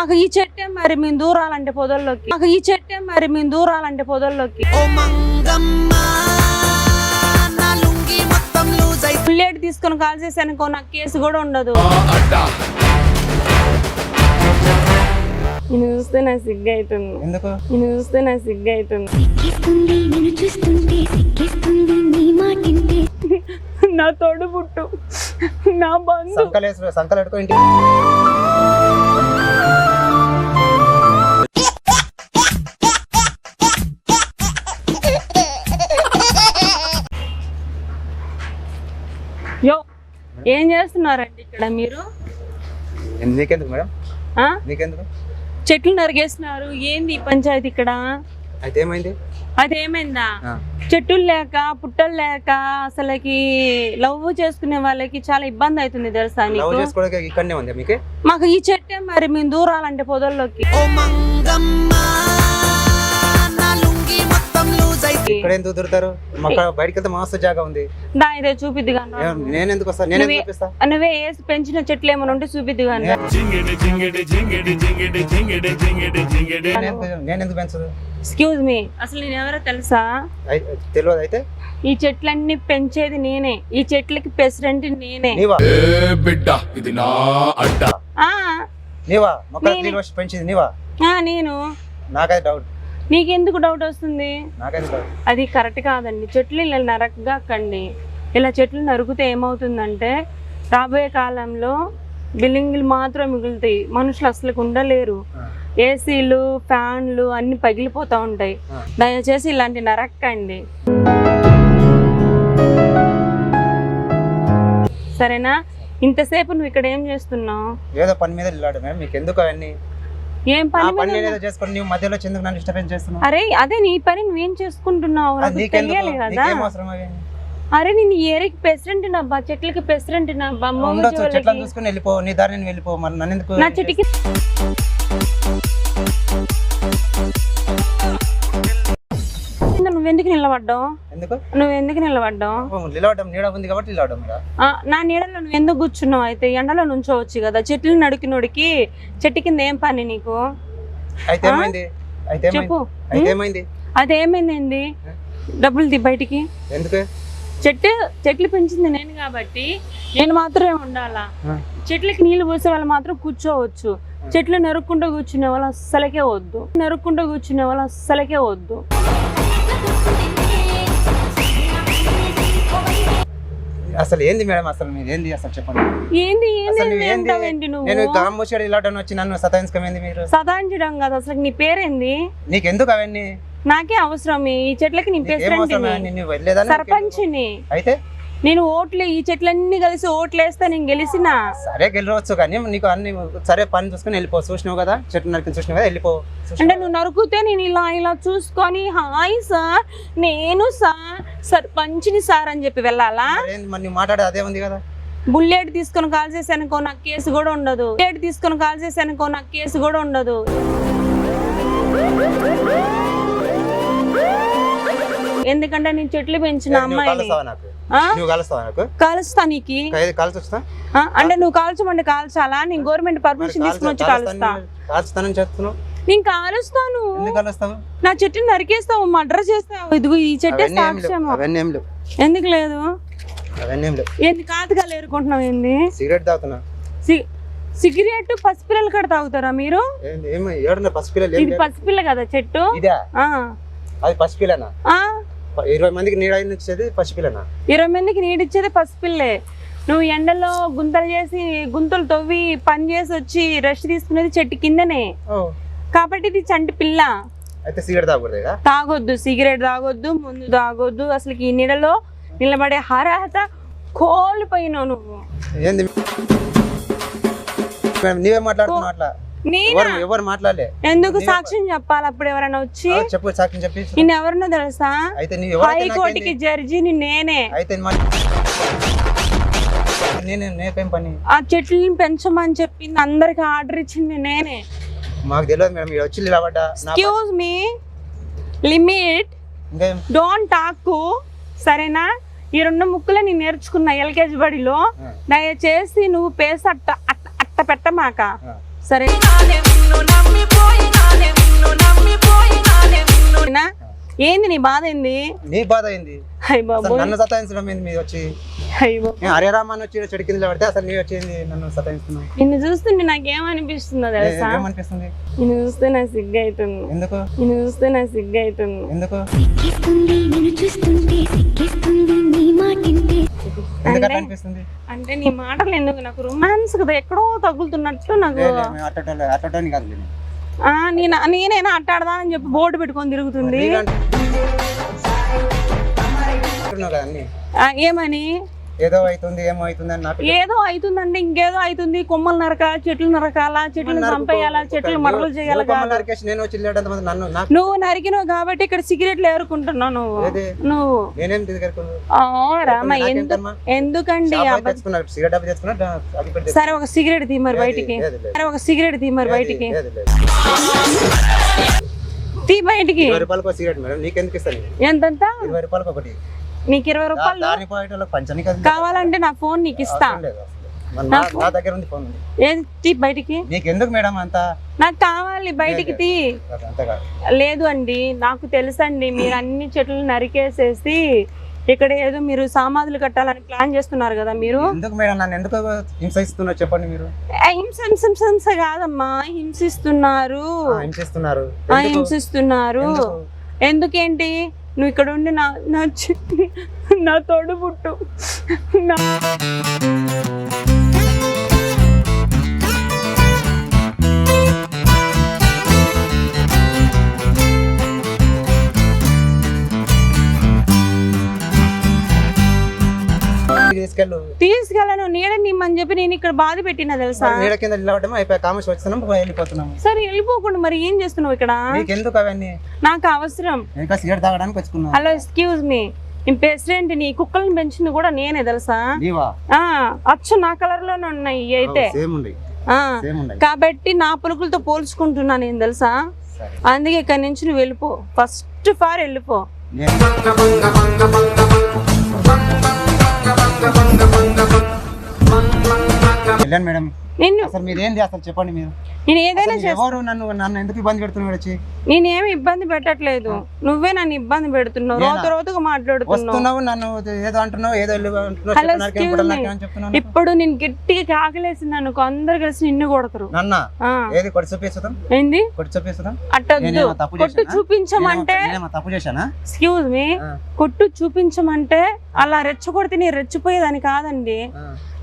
మాకు ఈ చెట్టే మరి మేము దూరాలంటే పొదల్లోకి. మాకు ఈ చెట్టే మరి మేము దూరాలంటే పొదల్లోకి. ఓ మంగమ్మ నా లుంగి మొత్తం లూజ్ అయి బుల్లెట్ తీసుకొని కాల్ చేశానుకో నాకు కేసు కూడా ఉండదు. నేను చూస్తే నాకు సిగ్గు అవుతుంది ఎందుకు? నేను చూస్తే నాకు సిగ్గు అవుతుంది నీ నా తోడు పుట్టు నా బంధు. సంకలేసు సంకలు పెట్టుకో ఇంటి ఏం చేస్తున్నారండి ఇక్కడ మీరు? నీకెందుకు మేడం? నీకెందుకు? చెట్లు నరిగేస్తున్నారు. ఏంది ఈ పంచాయతీ ఇక్కడ? అయితే ఏమైంది. చెట్టులు లేక పుట్టలు లేక అసలుకి లవ్ చేసుకునే వాళ్ళకి చాలా ఇబ్బంది అవుతుంది తెలుసా లవ్ నీకు? చేసుకోవడానికి ఇక్కడనే ఉంది మీకు? మాకు ఈ చెట్టే మరి మేము దూరాలంటే పొదల్లోకి. ఇక్కడ ఎందుకు దొరుకుతారు? మాకు బయటకి వెళ్తే మస్తు జాగా ఉంది. దా ఇదే చూపిద్ది. నేను- ఎందుకు వస్తా? నేను చూపిస్తా? నువ్వే వేసి పెంచిన చెట్లు ఏమైనా ఉంటే చూపిద్ది కానీ. నేను ఎందుకు- నేను ఎందుకు పెంచదు ఎక్స్క్యూజ్ మీ అసలు నేను ఎవరో తెలుసా? తెలియదు అయితే? ఈ చెట్లన్నీ పెంచేది నేనే. ఈ చెట్లకి ప్రెసిడెంట్ నేనే. బిడ్డ ఇది నా అడ్డ. నీవా? మొక్కలు పెంచింది నీవా? నేను. నాకైతే డౌట్ నీకెందుకు డౌట్ వస్తుంది? అది కరెక్ట్ కాదండి. చెట్లు ఇలా నరకగాకండి ఇలా చెట్లు నరికితే ఏమవుతుందంటే రాబోయే కాలంలో బిల్డింగ్లు మాత్రం మిగులుతాయి. మనుషులు అసలు ఉండలేరు. ఏసీలు ఫ్యాన్లు అన్ని పగిలిపోతూ ఉంటాయి. దయచేసి ఇలాంటి నరక్కండి. సరేనా? ఇంతసేపు నువ్వు ఇక్కడ ఏం చేస్తున్నావు? ఏదో పని మీద వెళ్ళాడు మేడం మీకు ఎందుకు అవన్నీ? ఏం పని పని ఏదో చేసుకొని నువ్వు మధ్యలో చెందుకు నన్ను డిస్టర్బెన్స్ చేస్తున్నావు? అరే అదే నీ పని నువ్వేం చేసుకుంటున్నావు? నాకు తెలియాలి కదా అరే నేను ఏరికి ప్రెసిడెంట్ నబ్బా చెట్లకి ప్రెసిడెంట్ నబ్బా ఉండొచ్చు చెట్లను చూసుకొని వెళ్ళిపో నీ దారి నేను వెళ్ళిపో మరి నన్ను ఎందుకు నా చెట్టుకి నువ్వెందుకు నిలబడ్డావు? ఎందుకు? నువ్వు ఎందుకు నిలబడ్డావు నీడ ఉంది కాబట్టి నా నీడలో నువ్వు ఎందుకు కూర్చున్నావు అయితే? ఎండలో నుంచోవచ్చు కదా. చెట్లు నడికి నడికి చెట్టు కింద ఏం పని నీకు? అయితే? ఏమైంది? చెప్పు. అయితే ఏమైంది? అదేమైందండి డబ్బులు తీ బయటికి. ఎందుకు? చెట్టు చెట్లు పెంచింది నేను కాబట్టి నేను మాత్రమే ఉండాలా. చెట్లకి నీళ్ళు పోసే వాళ్ళు మాత్రం కూర్చోవచ్చు. చెట్లు నరుక్కుంటూ కూర్చునే వాళ్ళు అస్సలకే వద్దు. నరుక్కుంటూ కూర్చునే వాళ్ళు అస్సలకే వద్దు. అసలు ఏంది మేడం అసలు మీరు ఏంది అసలు చెప్పండి? ఏంది ఏంది ఏంది నువ్వు నేను నువ్వు కాంబోషాడు ఇలాటం వచ్చి నన్ను సతాయించుకోమైంది మీరు? సదాంచడం కదా అసలు నీ పేరేంది? నీకు ఎందుకు అవన్నీ? నాకే అవసరం ఈ చెట్లకి నీ వెళ్ళేదాన్ని సర్పంచ్ని. అయితే? నేను ఓట్లు ఈ చెట్లన్నీ కలిసి ఓట్లు వేస్తే నేను గెలిచిన? సరే గెలవచ్చు కానీ నీకు అన్ని సరే పని చూసుకొని వెళ్ళిపో. చూసినావు కదా చెట్టు నరికి చూసినావు కదా వెళ్ళిపో. అంటే నువ్వు నరుకుతే నేను ఇలా ఇలా చూసుకొని హాయ్ సార్ నేను సార్ సర్పంచ్ని సార్ అని చెప్పి వెళ్ళాలా? మరి నువ్వు మాట్లాడేది అదే ఉంది కదా. బుల్లెట్ తీసుకొని కాల్ చేశానుకో నాకు కేసు కూడా ఉండదు. బుల్లెట్ తీసుకొని కాల్ చేశానుకో నాకు కేసు కూడా ఉండదు. ఎందుకంటే నేను చెట్లు పెంచిన నువ్వు కాలుస్తా నీకు? అంటే నువ్వు కాల్చమంటే కాల్చాలా? నేను గవర్నమెంట్ పర్మిషన్ తీసుకుని వచ్చి కాలుస్తా. నేను. కాలుస్తాను. నా చెట్టుని నరికేస్తావు మర్డర్ చేస్తావు. ఇదిగో ఈ చెట్టే సాక్ష్యము. ఎందుకు లేదు? ఏంది కాతగా ఏరుకుంటున్నావు ఏంది? సిగరెట్ తాగుతున్నా. సిగరెట్ పసిపిల్లలు కూడా తాగుతారా మీరు? ఇది. పసిపిల్ల కదా చెట్టు? అది పసిపిల్లనా? ఇరవై మందికి నీడ ఇచ్చేది? పసిపిల్లనా? ఇరవై మందికి నీడిచ్చేది పసిపిల్లే. నువ్వు ఎండలో గుంతలు చేసి గుంతలు తవ్వి పని చేసి వచ్చి రెస్ట్ తీసుకునేది చెట్టు కిందనే. కాబట్టి ఇది చంటి పిల్ల. అయితే సిగరెట్ తాగకూడదు? తాగొద్దు సిగరెట్ తాగొద్దు ముందు తాగొద్దు. అసలు ఈ నీడలో నిలబడే అర్హత కోల్పోయినావు నువ్వు. నీవే మాట్లాడుతున్నావు అట్లా? ఎవరు మాట్లాడలే. ఎందుకు సాక్ష్యం చెప్పాలి అప్పుడు ఎవరైనా వచ్చి? చెప్పు సాక్ష్యం చెప్పి నిన్ను ఎవరినో తెలుసా? అయితే హైకోర్టుకి? జడ్జిని నేనే అయితే నేను నేనేం పని? ఆ చెట్లని పెంచమని చెప్పింది అందరికి ఆర్డర్ ఇచ్చింది నేనే. మాకు తెలియదు మేడం మీరు వచ్చి నిలబడ్డా excuse me limit don't talk సరేనా? ఈ రెండు ముక్కులే నేను నేర్చుకున్నా ఎల్కేజీ బడిలో. దయచేసి నువ్వు పేస అట్ట అట్ట పెట్టమాక. సరే ఏంది నీ బాధ ఏంది నీ బాధ ఏంది నన్ను సతాయించడం ఏంది మీరు వచ్చి అయ్య హరే రామన్ వచ్చి చెడు కింద పడితే అసలు నీ వచ్చింది నన్ను సతాయిస్తున్నావు నిన్ను చూస్తుంటే నాకేమనిపిస్తుందో తెలుసా ఏమనిపిస్తుంది నిన్ను చూస్తే నా సిగ్గు అవుతుంది ఎందుకు నిన్ను చూస్తే నా సిగ్గు అవుతుంది ఎందుకు సిగ్గిస్తుంది నిన్ను చూస్తుంటే సిగ్గిస్తుంది నీ మాటింటే అనిపిస్తుంది? అంటే నీ మాటలు ఎందుకు? నాకు రొమాన్స్ కదా ఎక్కడో తగులుతున్నట్టు నాకు. అట్టటోని కాదు నేను. నేనైనా అట్టాడదా అని చెప్పి బోర్డు పెట్టుకొని తిరుగుతుంది. ఏమని? ఏదో అవుతుంది ఏమో అవుతుంది అని ఏదో అవుతుందంటే ఇంకేదో అవుతుంది. కొమ్మలు నరకాల చెట్లు నరకాల చెట్లు చంపేయాలా చెట్లు మడలు చేయాలా నువ్వు నరికినావు కాబట్టి ఇక్కడ సిగరెట్లు ఏరుకుంటున్నావు నువ్వు? నువ్వు. రామ? ఎందుకండి సరే ఒక సిగరెట్ తీ మరి బయటికి. సరే ఒక సిగరెట్ తీ మరి బయటికి. తీ బయటికి. ఇరవై ఎంతంత ఇరవై రూపాయలు కావాలంటే నా ఫోన్ నీకు ఇస్తా. నా దగ్గర ఉంది ఫోన్. ఏది? బయటికి. నీకు ఎందుకు మేడం అంతా? నాకు కావాలి బయటికి తీ. లేదు. అండి నాకు తెలుసండి మీరు అన్ని చెట్లు నరికేసేసి ఇక్కడ ఏదో మీరు సామాధులు కట్టాలని ప్లాన్ చేస్తున్నారు కదా మీరు. ఎందుకు మేడం? నన్ను ఎందుకు హింసిస్తున్నారు చెప్పండి మీరు? హింస హింస హింస హింస కాదమ్మా. హింసిస్తున్నారు. హింసిస్తున్నారు? హింసిస్తున్నారు. ఎందుకు? ఎందుకేంటి? నువ్వు ఇక్కడ ఉండి నా నా చెట్టు నా తోడు పుట్టు నా తీసుకెళ్ళు. తీసుకెళ్ళను నీడ నిమ్మని చెప్పి నేను ఇక్కడ బాధ పెట్టినా తెలుసా? నీడ కింద నిలబడటం అయిపోయి. కామర్స్ వచ్చినాం వెళ్ళిపోతున్నాం. సరే వెళ్ళిపోకుండా మరి ఏం చేస్తున్నావు ఇక్కడ? నీకు ఎందుకు అవన్నీ? నాకు అవసరం. ఇంకా సిగరెట్ తాగడానికి హలో ఎక్స్క్యూజ్ మీ. ప్రెసిడెంట్ నీ కుక్కలను పెంచింది కూడా నేనే తెలుసా? నీవా? ఆ అచ్చు నా కలర్లోనే ఉన్నాయి అయితే. సేమ్ ఉండి ఆ సేమ్ ఉండి కాబట్టి నా పులుకులతో పోల్చుకుంటున్నా నేను తెలుసా? అందుకే ఇక్కడి నుంచి నువ్వు వెళ్ళిపో. ఫస్ట్ ఫార్ వెళ్ళిపో. వెళ్ళాను మేడం. నిన్ను అసలు మీరు ఏంది అసలు చెప్పండి మీరు. నేను ఏదైనా ఎవరు నన్ను నన్ను ఎందుకు ఇబ్బంది వచ్చి? నేనేమి ఇబ్బంది పెట్టట్లేదు. నువ్వే నన్ను ఇబ్బంది పెడుతున్నావు. నేనా? రోతగా మాట్లాడుతున్నావు. నన్ను ఏదో అంటున్నావు ఏదో. ఇప్పుడు నేను గట్టిగా కాకలేసింది అనుకో అందరు కలిసి నిన్ను కొడతారు. నన్న? ఏది కొట్టి చూపిస్తుందాం ఏంది? కొట్టి అట్టొద్దు. తప్పు కొట్టు? చూపించమంటే తప్పు చేశానా? ఎక్స్క్యూజ్ మీ కొట్టు చూపించమంటే అలా రెచ్చగొడితే నీ రెచ్చిపోయేదని కాదండి.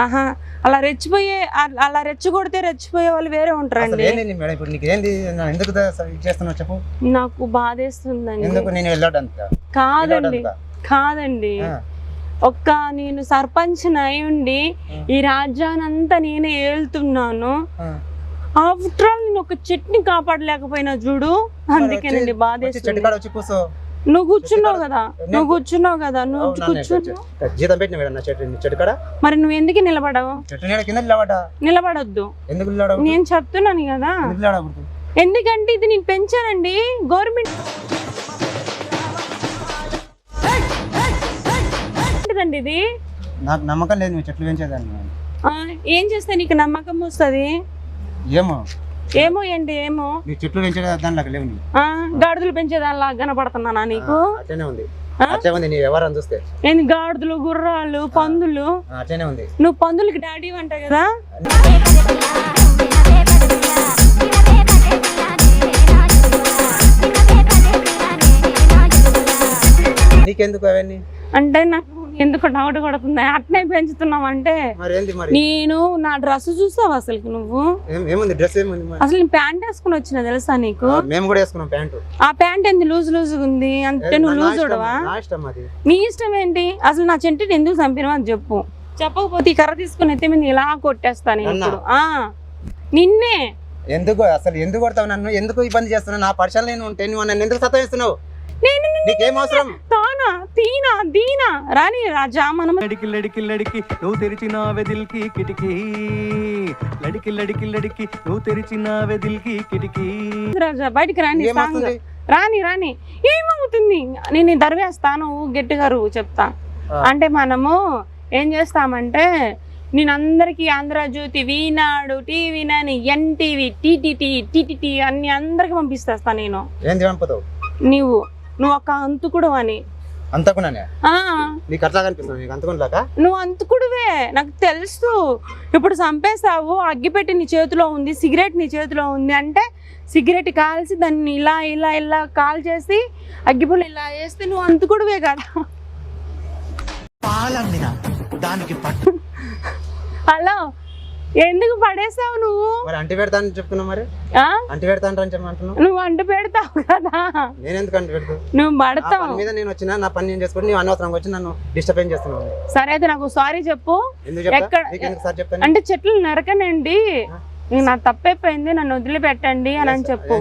ఆహా. అలా రెచ్చిపోయే అలా రెచ్చగొడితే రెచ్చిపోయే వాళ్ళు వేరే అసలు ఉంటారండి ఏంది నీ మేడం? ఇప్పుడు నీకు ఏంది? నన్ను ఎందుకు దా- ఇది చేస్తున్నావు చెప్పు. నాకు బాధేస్తుందండి. ఎందుకు నేను వెళ్ళాడంత కాదండి. కాదండి. ఒక్క నేను సర్పంచ్ అయి ఉండి ఈ రాజ్యానంతా నేనే ఏళ్తున్నాను ఆఫ్టర్ ఆల్ నేను ఒక చెట్టుని కాపాడలేకపోయినా చూడు. అందుకేనండి బాధేస్తుంది. కాడ వచ్చి కూర్చో. నువ్వు కూర్చున్నావు కదా. నువ్వు కూర్చున్నావు కదా. నువ్వు కూర్చున్నావు. చెట్టు- జీతం పెట్టిన మేడం నా చెట్టు చెట్టు కాడ? మరి నువ్వు ఎందుకు నిలబడవు? చెట్టు నీడ కింద నిలబడ్డా? నిలబడొద్దు. ఎందుకు నిలబడవు నేను చెప్తున్నాను కదా. ఎందుకంటే ఇది నేను పెంచానండి. గవర్నమెంట్ ఇది? నాకు నమ్మకం లేదు నువ్వు చెట్లు పెంచేదాన్ని. ఏం చేస్తే నీకు నమ్మకం వస్తుంది? ఏమో. ఏమో ఏంటి ఏమో? నీ చెట్లు పెంచే దానిలాగా లేవు గాడిదలు కనపడుతున్నానా నీకు? అట్లనే ఉంది. ఆ? అట్లే ఉంది నీ వ్యవహారం చూస్తే. ఏంది గాడిదలు గుర్రాలు పందులు? ఆ, అట్లనే ఉంది. నువ్వు పందులకి డాడీ అంట కదా? నీకెందుకు అవన్నీ? అంటే నాకు ఎందుకు డౌట్ కొడుతుంది అట్నే పెంచుతున్నావు అంటే నేను నా డ్రెస్ చూస్తావు అసలు నువ్వు? అసలు నేను ప్యాంట్ వేసుకుని వచ్చిన తెలుసా నీకు? ఆ, మేము కూడా వేసుకున్నాం ప్యాంటు. ఆ ప్యాంట్ ఏంది? లూజ్ లూజ్ ఉంది. అంటే నువ్వు నా లూజ్ చూడవా నా ఇష్టం ఏంటి? అసలు నా చెంటిని ఎందుకు చంపినవా అని చెప్పు. చెప్పకపోతే ఈ కర్ర తీసుకుని ఎత్తి మీద ఇలా కొట్టేస్తా నేను నన్నా? ఇప్పుడు. ఆ నిన్నే. ఎందుకు? అసలు ఎందుకు కొడతావు నన్ను? ఎందుకు ఇబ్బంది చేస్తున్నావు? నా పర్సనల్ నేను ఉంటే నువ్వు నన్ను ఎందుకు సతాయిస్తున్నావు? నీకేం అవసరం? తానా తీనా దీనా? రాని రాజా మనం లడికి లడికి లడికి నువ్వు తెరిచిన వెదిల్కి కిటికీ. లడికి లడికి లడికి నువ్వు తెరిచిన వెదిల్కి కిటికీ. రాజా బయటికి రాని సాంగ్. రాని రాని. ఏమవుతుంది? నేను దర్వేస్తాను గట్టిగా రువ్వు చెప్తా. అంటే మనము ఏం చేస్తామంటే నేను అందరికీ ఆంధ్రజ్యోతి వీనాడు టీవీ నాని ఎన్టీవీ టీటీటీ టీటీటీ అన్ని అందరికి పంపిస్తా నేను. ఏంది పంపుతావు నీవు నువ్వు ఒక అంతుకుడు అని అంతకున్నానే? ఆ, నీకు అట్లా కనిపిస్తుంది నీకు అంతకునిలాగా నువ్వు అంతుకుడువే నాకు తెలుసు. ఇప్పుడు చంపేశావు అగ్గిపెట్టి నీ చేతిలో ఉంది సిగరెట్ నీ చేతిలో ఉంది అంటే సిగరెట్ కాల్చి దాన్ని ఇలా ఇలా ఇలా కాల్ చేసి అగ్గిపుల్లు ఇలా వేస్తే నువ్వు అంతుకుడువే కదా. పాలమ్మిన దానికి పట్టు. హలో ఎందుకు పడేసావు నువ్వు? మరి అంటి పెడతా అని చెప్తున్నావు మరి? అంటి పెడతా అని చెప్పమంటున్నావు నువ్వు అంటు పెడతావు కదా. నేను ఎందుకు అంటి పెడతావు నువ్వు పడతావు. మీద నేను వచ్చిన నా పని నేను చేసుకుని నీవు అనవసరంగా వచ్చి నన్ను డిస్టర్బ్ చేస్తున్నావు సరే అయితే నాకు సారీ చెప్పు. ఎక్కడ- అంటే చెట్లు నరకనండి. నీకు నా తప్పైపోయింది నన్ను వదిలిపెట్టండి అని అని చెప్పు?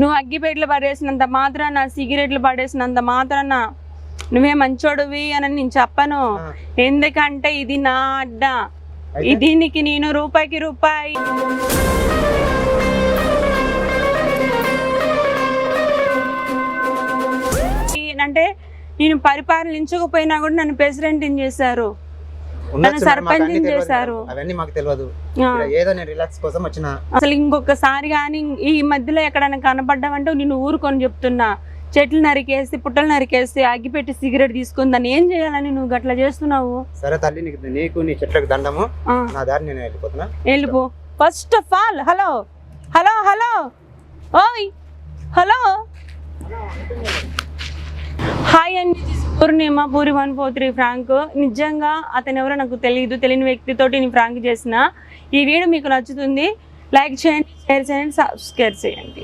నువ్వు అగ్గిపెట్లు పడేసినంత మాత్రాన సిగరెట్లు పడేసినంత మాత్రాన నువ్వే మంచోడువి అని నేను చెప్పను. ఎందుకంటే ఇది నా అడ్డ? దీనికి నేను రూపాయికి రూపాయి అంటే నేను పరిపాలించకపోయినా కూడా నన్ను ప్రెసిడెంట్ చేశారు తెలియదు చేశారు. కదా. అవన్నీ మాకు తెలియదు ఆ. ఇక్కడ ఏదో నేను రిలాక్స్ కోసం వచ్చిన అసలు ఇంకొకసారి కానీ ఈ మధ్యలో ఎక్కడైనా కనపడ్డావంటే నేను ఊరుకొని చెప్తున్నా చెట్లు నరికేసి పుట్టలు నరికేసి అగ్గిపెట్టి సిగరెట్ తీసుకుని దాన్ని ఏం చేయాలని నువ్వు గట్లా చేస్తున్నావు? సరే తల్లి నీకు నీకు నీ చెట్లకు దండము. నా దారి నేను వెళ్ళిపోతున్నా. వెళ్ళిపో. First of all hello hello hello ఓయ్ హలో హాయ్ అండి Purnima Puri one four three Frank నిజంగా అతను ఎవరో నాకు తెలియదు తెలియని వ్యక్తితోటి నేను ఫ్రాంక్ చేసిన. ఈ వీడియో మీకు నచ్చుతుంది లైక్ చేయండి షేర్ చేయండి సబ్స్క్రైబ్ చేయండి.